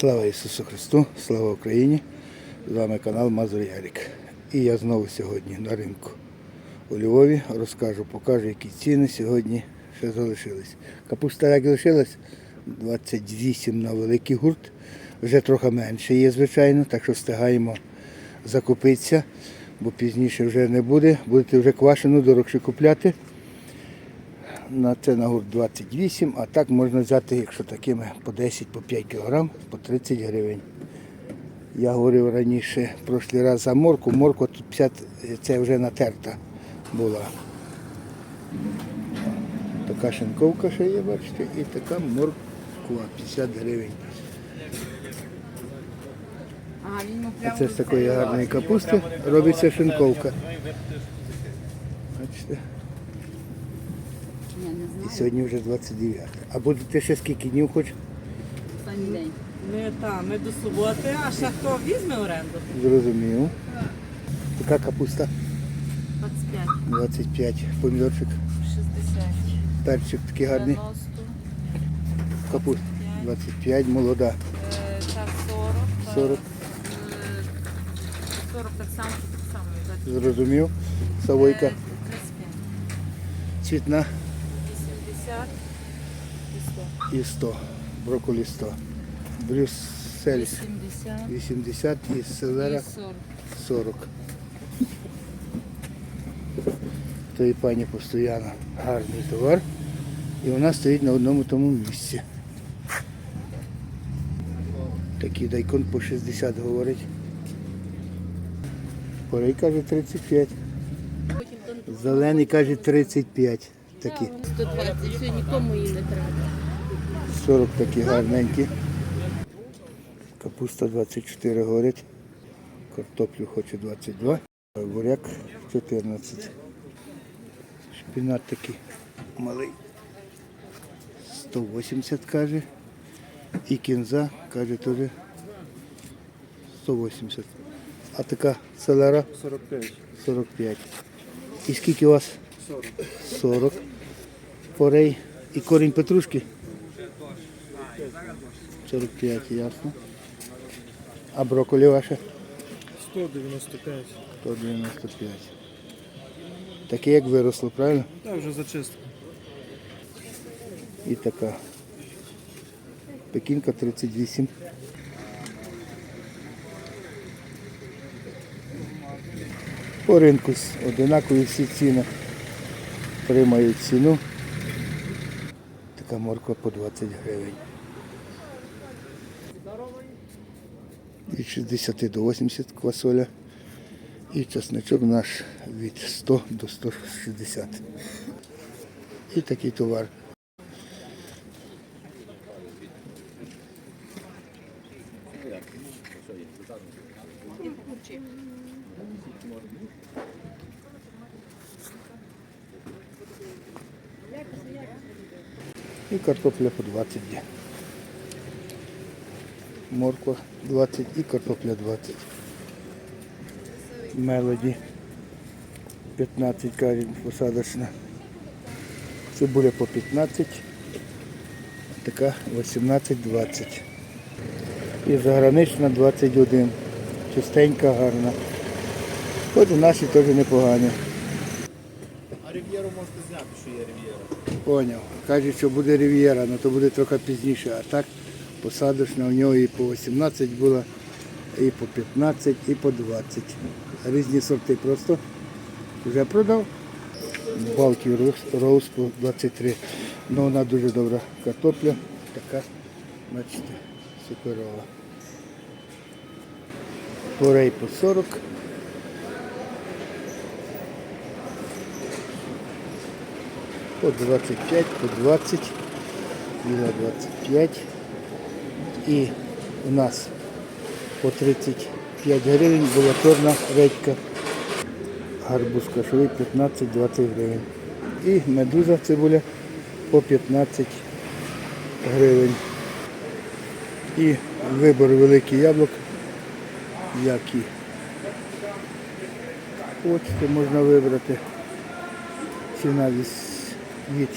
Слава Ісусу Христу, слава Україні! З вами канал Мазур Ярик. І я знову сьогодні на ринку у Львові розкажу, покажу, які ціни сьогодні ще залишились. Капуста як лишилась 28 на великий гурт. Вже трохи менше є, звичайно, так що встигаємо закупитися, бо пізніше вже не буде. Будете вже квашену дорогше купляти. На це на гурт 28, а так можна взяти, якщо такими по 10, по 5 кг, по 30 гривень. Я говорив раніше, прошлий раз за морку, морква тут 50, це вже натерта була. Така шинковка ще є, бачите, і така морква 50 гривень. А, це з такої гарної капусти робиться шинковка. Бачите? І сьогодні вже 29. А будете ще скільки днів хоч? Останній день. Ми, та, ми до суботи, а ще хто візьме оренду? Зрозумів. Така капуста 25, 25, помідорчик, 60, перчик такий гарний. 90, Капуста 25, молода е, та 40. 40. е, 40 так само, так само. Зрозумів. Савойка, Е, 35, цвітна 80 і 100. і 100. Брокколі 100. Брюссель 80 80 і селера 40. 40. То і пані постійно гарний товар. І вона стоїть на одному тому місці. Такий дайкон по 60 говорить. Порей каже 35. Зелений каже 35. Такі. 120, все, нікому її не треба. 40 такі гарненькі. Капуста 24 говорить. Картоплю хоче 22. Буряк 14. Шпінат такий малий. 180 каже. І кінза каже теж 180. А така селера 45. 45. І скільки у вас? 40. 40. Порей. І корінь петрушки? 45, ясно. А брокколі ваше? 195. 195. Таке як виросло, правильно? Так, вже зачистка. І така. Пекінка 38. По ринку одинакові всі ціни. Тримають ціну. Така морква по 20 гривень. Від 60 до 80 квасоля. І чесночок наш від 100 до 160. І такий товар. І картопля по 20 є. Морква 20 і картопля 20. Мелоді 15 кажуть посадочна. Цибуля по 15. Така 18-20. І загранична 21. Чистенька, гарна. Хоч і наші теж непогані. А рів'єру можете зняти, що є рів'єра. Поняв. Каже, що буде Рів'єра, але то буде трохи пізніше. А так посадочна у нього і по 18 була, і по 15, і по 20. Різні сорти просто вже продав. Балки роуз по 23. Ну вона дуже добра картопля. Така, бачите, суперова. Порей по 40. По 25, по 20, біла 25. І у нас по 35 гривень була чорна редька. Гарбуз кашовий 15-20 гривень. І медуза цибуля по 15 гривень. І вибор великий яблук, які хочете, можна вибрати. Ціна від від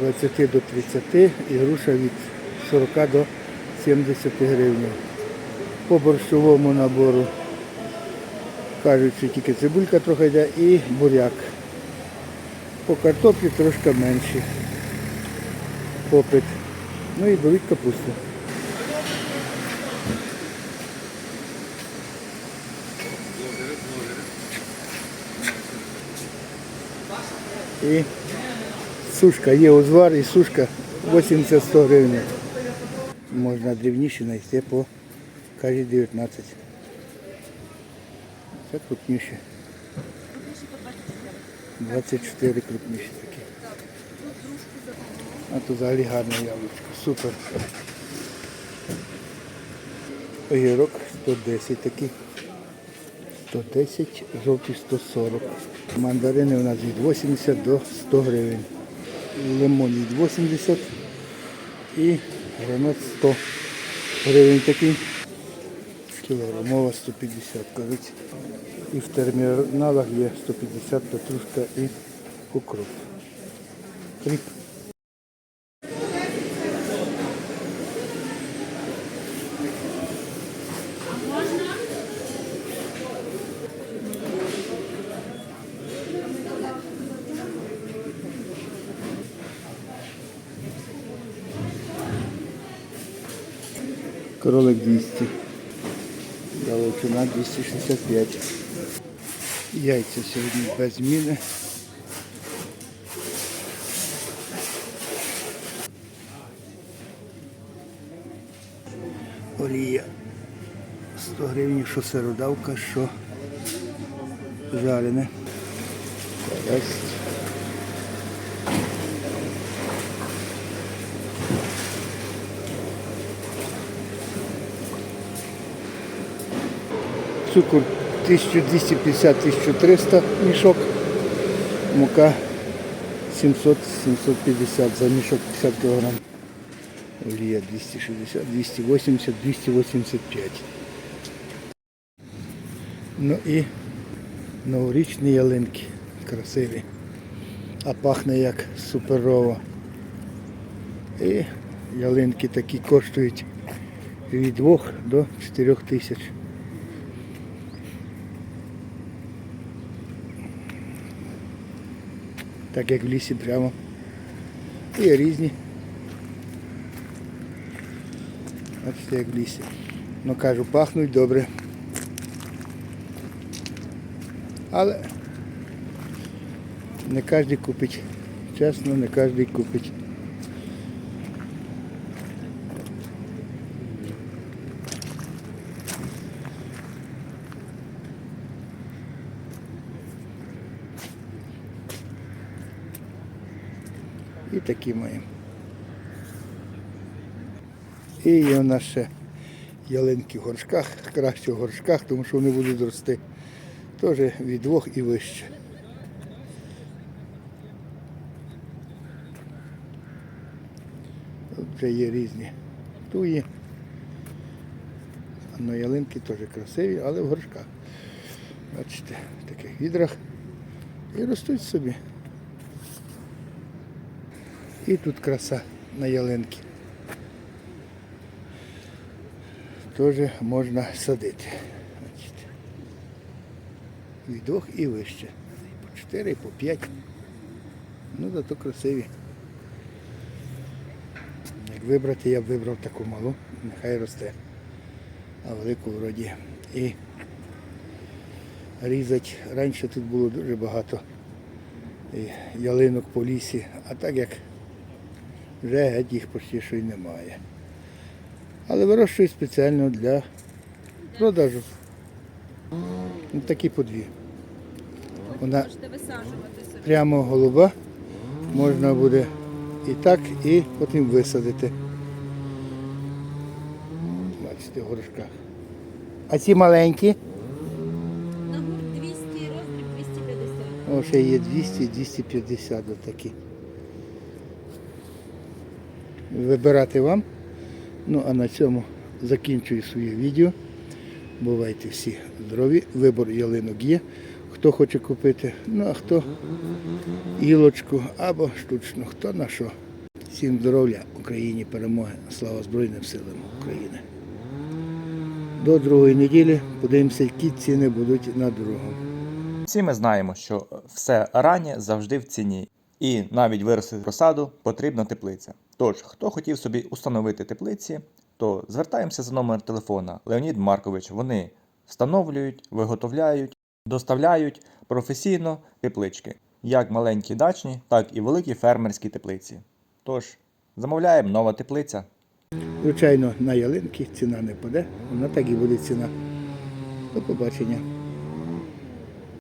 20 до 30 і груша від 40 до 70 гривень. По борщовому набору кажуть, що тільки цибулька трохи йде і буряк. По картоплі трошки менше. Попит. Ну і беруть капусту. І сушка, є узвар і сушка 80-100 гривень. Можна дрібніше знайти по кажі 19. Це крупніше. 24 крупніші такі. А тут взагалі гарне яблучко. Супер. Огірок 110 такий. 110, жовті 140. Мандарини у нас від 80 до 100 гривень. Лимон від 80 і гранат 100 гривень такий. Кілограмова 150, кажуть. І в терміналах є 150 петрушка і укроп. Кріп. Кролик 200. Галичина 265. Яйця сьогодні без зміни. Олія 100 гривень, що сиродавка, що жарене. Карась. Цукор 1250-1300 мішок. Мука 700-750 за мішок 50 кг. Олія 260, 280, 285. Ну і новорічні ялинки. Красиві. А пахне як суперово. І ялинки такі коштують від 2 до 4 тисяч. Так як в лісі прямо. І різні. Бачите, як в лісі. Ну кажу, пахнуть добре. Але не кожен купить. Чесно, не кожен купить. Такі маємо. І у нас ще ялинки в горшках, краще в горшках, тому що вони будуть рости теж від двох і вище. Тут вже є різні туї. Ну, ялинки теж красиві, але в горшках. Бачите, в таких відрах. І ростуть собі. І тут краса на ялинки. Теж можна садити. Від двох і вище. По чотири, по п'ять. Ну, зато красиві. Як вибрати, я б вибрав таку малу, нехай росте. А велику вроді. І різати. Раніше тут було дуже багато і ялинок по лісі, а так як вже геть їх почти що й немає. Але вирощують спеціально для продажу. Такі по дві. Вона прямо голуба, можна буде і так, і потім висадити. Бачите, в горшках. А ці маленькі, На гурт 200, роздріб 250. о, ще є 200, 250 отакі. Вибирати вам. Ну а на цьому закінчую своє відео. Бувайте всі здорові. Вибор ялинок є. Хто хоче купити, ну а хто гілочку або штучну, хто на що. Всім здоров'я, Україні перемоги, слава Збройним силам України. До другої неділі подивимося, які ціни будуть на дорогу. Всі ми знаємо, що все раннє завжди в ціні, і навіть виростити розсаду потрібна теплиця. Тож, хто хотів собі установити теплиці, то звертаємося за номер телефона Леонід Маркович. Вони встановлюють, виготовляють, доставляють професійно теплички, як маленькі дачні, так і великі фермерські теплиці. Тож, замовляємо нова теплиця. Звичайно, на ялинки ціна не паде, вона так і буде ціна. До побачення.